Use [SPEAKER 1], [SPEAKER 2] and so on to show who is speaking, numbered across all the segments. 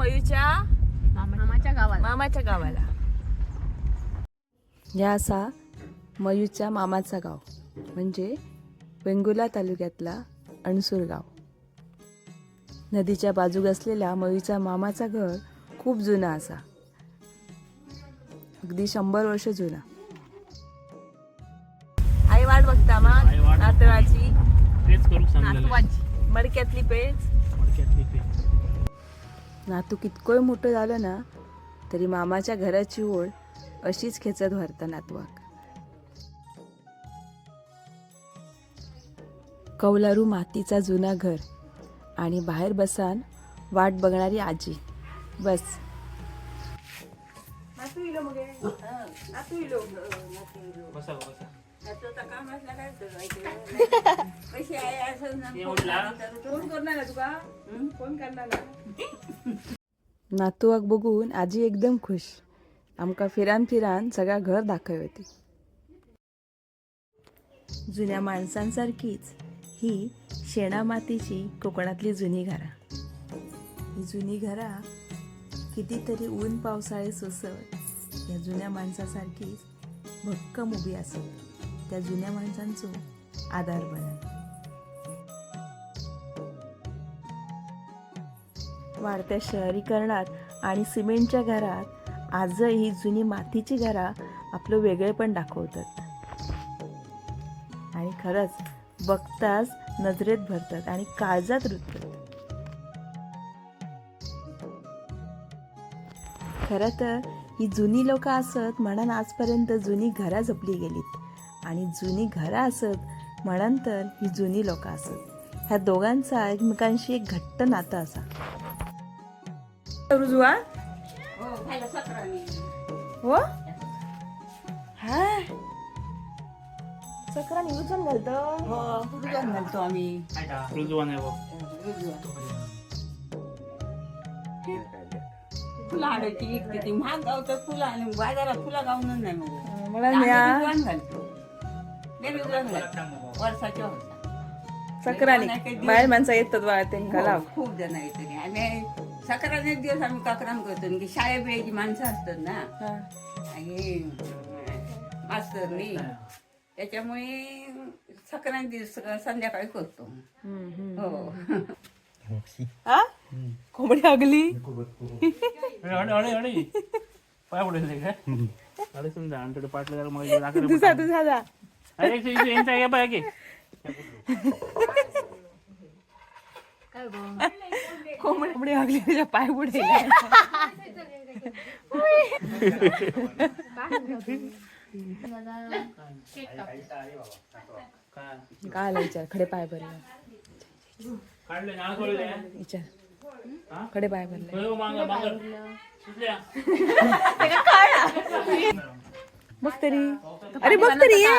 [SPEAKER 1] मयूच्या
[SPEAKER 2] मामाच्या गावाला.
[SPEAKER 1] मामाच्या गावाला. या असा मयूच्या मामाचा गाव म्हणजे वेंगुला तालुक्यातला अणसूर गाव. नदीच्या बाजूक असलेल्या मयूच्या मामाचा घर खूप जुना असा. अगदी शंभर वर्ष जुना. आई वाट बघता मग
[SPEAKER 3] करू
[SPEAKER 2] नातवाची.
[SPEAKER 1] मडक्यातली पेज. नातू कितकोय मोठं झालं ना तरी मामाच्या घराची ओढ अशीच खेचत व्हरता नातवाक. कौलारू मातीचा जुना घर आणि बाहेर बसान वाट बघणारी आजी. बस.
[SPEAKER 3] बसा बसा.
[SPEAKER 1] नातूक बघून आजी एकदम खुश. आमका फिरान फिरान सगळा घर दाखवते जुन्या माणसांसारखीच ही शेणा मातीची कोकणातली जुनी घरा. ही जुनी घरा कितीतरी ऊन पावसाळे सोसत या जुन्या माणसासारखीच भक्कम उभी असत. त्या जुन्या माणसांचो आधार बनत वाढत्या शहरीकरणात आणि सिमेंटच्या घरात आजही जुनी मातीची घरा आपलं वेगळेपण दाखवतात. आणि खरंच बघताच नजरेत भरतात आणि काळजात रुततात. खरं तर ही जुनी लोक असत म्हणून आजपर्यंत जुनी घरा जपली गेलीत. आणि जुनी घरा असत म्हणून तर ही जुनी लोक असत. ह्या दोघांचा एकमेकांशी एक घट्ट नातं असा. रुजवा हो? हा चक्राने उचलून घालतो.
[SPEAKER 4] घालतो आम्ही. आणायची महाग गावतात फुलं आणि बाजारात फुलं गावून नाही मग.
[SPEAKER 1] मला
[SPEAKER 4] वर्षाच्या वर्षा
[SPEAKER 1] चक्राने बाहेर माणसं येतात बा त्यांना लाव
[SPEAKER 4] हो, खूप जण येते आम्ही एक दिवस आम्ही काकराम करतो. की शाळे बिळेची माणसं असतात ना
[SPEAKER 1] हा.
[SPEAKER 4] आणि मास्तरनी त्याच्यामुळे सकाळी दिवस संध्याकाळी करतो. हो.
[SPEAKER 1] हा? कोंबडी अगली
[SPEAKER 3] पाय पडेल आमच्याकडे पाटलं जरा मग अरे एक इथे यांचा हे पाय की
[SPEAKER 1] कोंबडी अगली तुझ्या पाय पुढे
[SPEAKER 3] काय
[SPEAKER 1] काय विचार खडे पाय भरले
[SPEAKER 3] काढले ना सोडले
[SPEAKER 1] विचार खडे पाय भरले
[SPEAKER 3] मांगा मांगा सुटल्या
[SPEAKER 1] बघ तरी अरे बघ तरी ये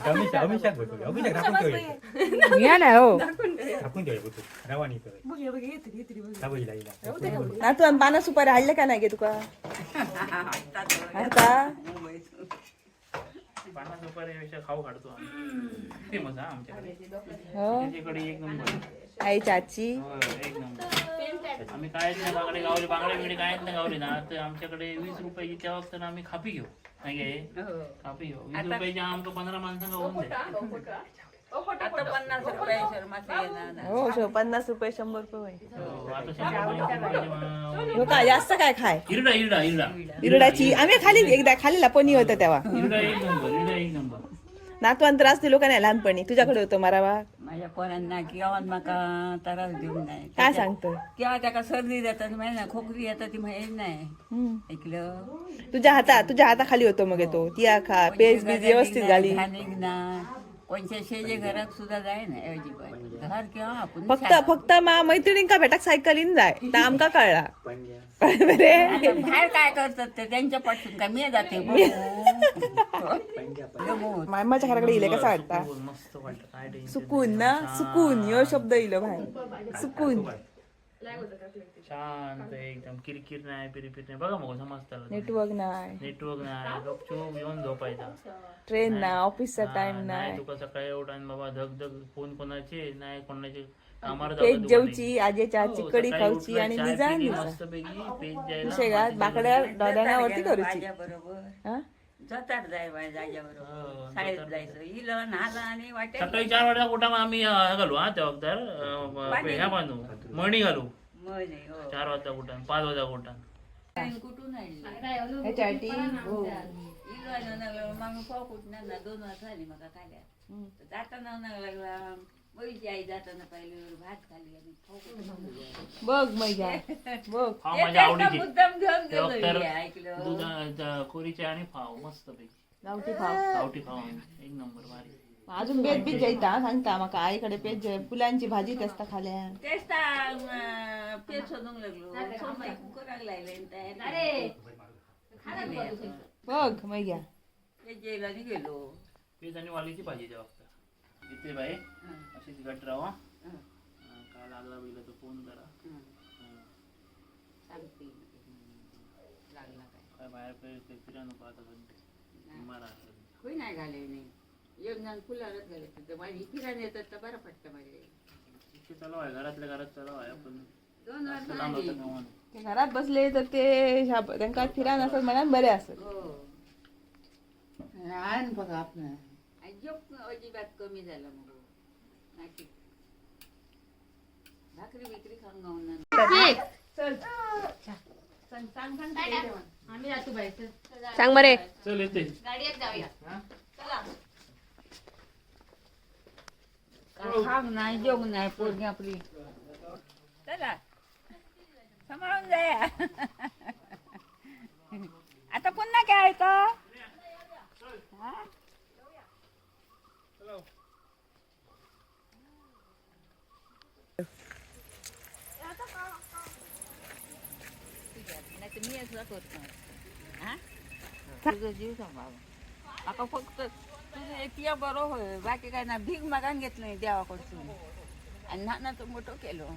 [SPEAKER 5] अमिषा अमिषाक अमिषाक
[SPEAKER 1] ना हो
[SPEAKER 5] रवानी
[SPEAKER 1] ना तू पाना सुपारी हाडले का नाही गे तुका
[SPEAKER 3] पाना खाऊ काढतो आम्ही फेमस हा आमच्याकडे
[SPEAKER 1] हो
[SPEAKER 3] त्याच्याकडे एक नंबर
[SPEAKER 1] आईची आजची
[SPEAKER 3] हो, एक नंबर आम्ही काय नाही बांगडे गावले बांगडे बिगडे काय नाही गावले ना तर आमच्याकडे वीस त्या वक्ताना आम्ही खापी घेऊ नाही काय खापी घेऊ वीस रुपयाच्या आमचं पंधरा माणसांना होऊन जाईल
[SPEAKER 4] आता पन्नास रुपये शर्माचे येणार ना.
[SPEAKER 1] हो शो पन्नास रुपये शंभर रुपये.
[SPEAKER 3] हो,
[SPEAKER 1] हो का जास्त काय खाय
[SPEAKER 3] हिरडा हिरडा हिरडा
[SPEAKER 1] इरडाची आम्ही खाली एकदा खाल्लेला पनी होतं तेव्हा
[SPEAKER 3] हिरडा एक नंबर
[SPEAKER 1] नातवान त्रास दिलो का नाही लहानपणी? तुझ्याकडे होतो मारावा
[SPEAKER 4] माझ्या पोरांना गावात माका त्रास देऊ नाही.
[SPEAKER 1] काय सांगतो
[SPEAKER 4] किंवा त्याका सर्दी जातात माहिती ना खोकली येतात ती माहिती नाही. ऐकलं?
[SPEAKER 1] तुझ्या हाता तुझ्या हाताखाली होतो मग तो. ती खा पेज बीज व्यवस्थित झाली.
[SPEAKER 4] निघणार. कोणच्या शेजे घरात सुद्धा जाय ना अजिबात घर किंवा आपण
[SPEAKER 1] फक्त. फक्त मा मैत्रिणींका भेटाक सायकलीन जाय? तर आमका कळला? बरे
[SPEAKER 4] आता बाहेर काय करतात ते? त्यांच्या पासून का मी जाते बघू.
[SPEAKER 1] मामाच्या घराकडे इले कसं वाटता
[SPEAKER 3] सुकून, मस्त वाटतं. काय टेन्शन
[SPEAKER 1] सुकून ना? सुकून यो शब्द इलो बाहेर. सुकून?
[SPEAKER 3] शांत एकदम. किरकिर नाही पिरपिर नाही. बघा मग समजतं
[SPEAKER 1] नेटवर्क नाही.
[SPEAKER 3] नेटवर्क नाही. गपचूप येऊन झोपायचा.
[SPEAKER 1] ट्रेन ना ऑफिसचा टाइम
[SPEAKER 3] हा,
[SPEAKER 1] नाही
[SPEAKER 3] तुका सकाळी उठान बाबा धग धग फोन कोणाचे नाही कोणाचे
[SPEAKER 1] पेज
[SPEAKER 3] जाऊ
[SPEAKER 1] जेवची आजे चहाची कडी खाऊची आणि निजान
[SPEAKER 3] मस्त पैकी पेज जायला
[SPEAKER 1] बाकड्या डोळ्यावरती करूची.
[SPEAKER 4] बरोबर.
[SPEAKER 1] हा?
[SPEAKER 4] जातात जाय बाय
[SPEAKER 3] हो,
[SPEAKER 4] शाळेत जायचं. इलं नाला आणि वाटेल
[SPEAKER 3] सकाळी चार वाजता कुठं आम्ही अं, घालू हा त्या वक्तार ह्या बांधू. मणी घालू.
[SPEAKER 4] मग नाही हो.
[SPEAKER 3] चार वाजता कुठं पाच वाजता कुठं.
[SPEAKER 4] कुठून आणली?
[SPEAKER 1] ह्याच्यासाठी
[SPEAKER 4] हो. इलो आलो लागलो मग पाव कुठणार ना दोन वर्ष झाली मला खाल्या जाताना नाग लागला बैची आई जाताना पाहिलं भात खाली आणि पाव कुठं
[SPEAKER 1] बघ मैया बघ.
[SPEAKER 3] फाव माझ्या आवडीची.
[SPEAKER 4] मुद्दाम घेऊन
[SPEAKER 3] त्या
[SPEAKER 4] गेलो
[SPEAKER 3] वक्तार
[SPEAKER 4] ऐकलं.
[SPEAKER 3] दूध कोरीचे आणि फाव मस्त पैकी.
[SPEAKER 1] गावठी भाव
[SPEAKER 3] गावठी फाव एक नंबर भारी.
[SPEAKER 1] अजून पेज बीज जायता सांगता माका आईकडे पेज फुलांची भाजी असता खाल्या?
[SPEAKER 4] तेच तर पेट लागलो. सोमाई कुकर लागलाय
[SPEAKER 1] बघ मैया
[SPEAKER 4] ते गेलो
[SPEAKER 3] पेज आणि वालीची भाजी त्या इथे बाई अशीच गट राहा. काय लागला बैला तो फोन करा.
[SPEAKER 4] सांगते लागला काय?
[SPEAKER 3] काय बाहेर फिर- फिरा नको आता पण. मारा
[SPEAKER 4] होई नाही घाले नाही येऊन जाऊन फुलालाच घालायचं तर माझी फिरायला येतात तर बरं पडतं माझे.
[SPEAKER 3] चालू आहे घरातल्या घरात चालू आहे आपण
[SPEAKER 4] दोन वर्ष.
[SPEAKER 1] ते घरात बसले तर ते ह्या- त्यांका फिरान असत म्हणा बरे असत
[SPEAKER 4] हो. लहान बघा आपलं. जोक अजिबात कमी झाला मग. नाशिक भाकरी बिकरी खाऊन गाऊन
[SPEAKER 2] आम्ही जातो बाहेर
[SPEAKER 1] सांग बरे.
[SPEAKER 3] चल येते
[SPEAKER 2] गाडीत जाऊया
[SPEAKER 4] खाग नाही जोग नाही पोरगी आपली. चला सांभाळून जाया आता पुन्हा काय आहे का हा? नाही तर मी असं करत नाही. हा? तुझं जीव सांभाळ आता फक्त तुझं एक बरोबर होय. बाकी काय ना भीक मागान घेत नाही देवाकडसून आणि नानाचं मोठं केलं.